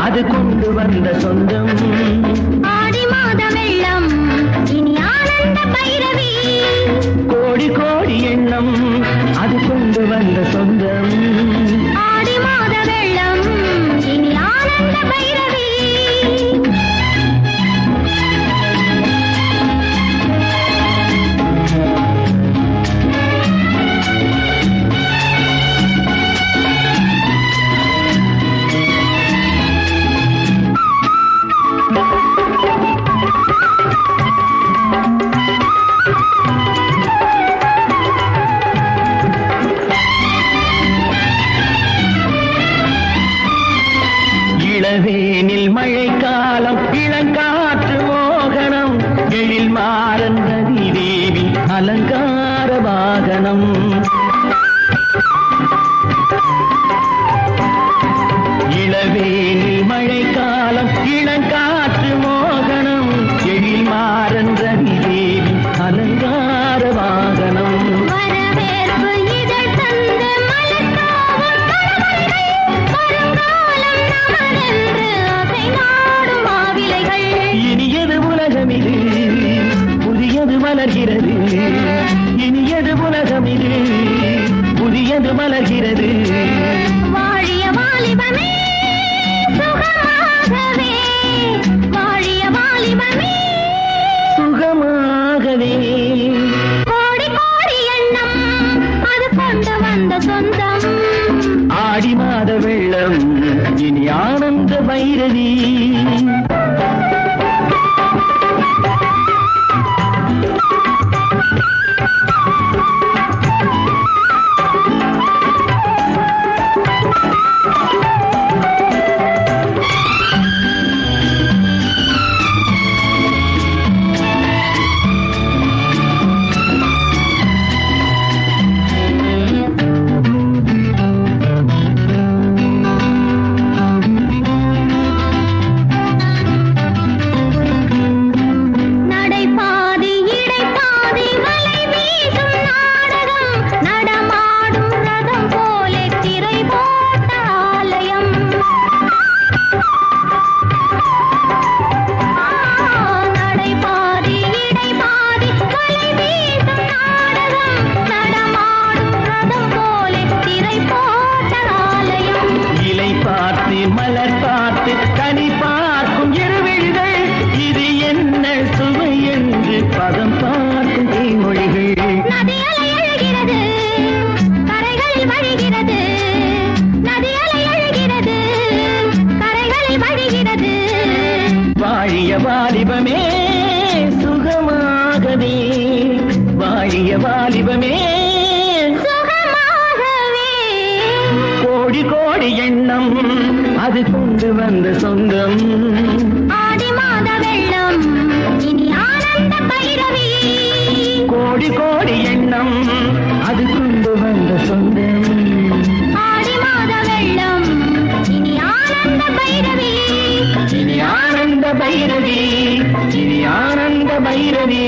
அது கொண்டு வந்த சொந்தம். ஆடி மாத வெள்ளம் இனி ஆனந்த பைரவி. கோடி கோடி எண்ணம் அது கொண்டு வந்த சொந்தம். மலர்கிறது இனியது உலகம் இது புதியது மலர்கிறது வாழிய வாலிபமே சுகமாகவே. வாழிய வாலிபமே சுகமாகவே. கோடி கோடி எண்ணம் அது கொண்டு வந்த சொந்தம். ஆடி மாத வெள்ளம் இனி ஆனந்த பைரவி வாலிபமே சுகமாகவே. வாழிய வாலிபமே. கோடி கோடி எண்ணம் அது கொண்டு வந்த சொந்தம். ஆடி மாத வெள்ளம் இனி ஆனந்த பைரவி. கோடி கோடி எண்ணம் அது கொண்டு வந்த சொந்தம். ஆடி வெள்ளம் இனி ஆனந்த பைரவி. இனி ஆனந்த பைரவி. இது ஆனந்த பைரவி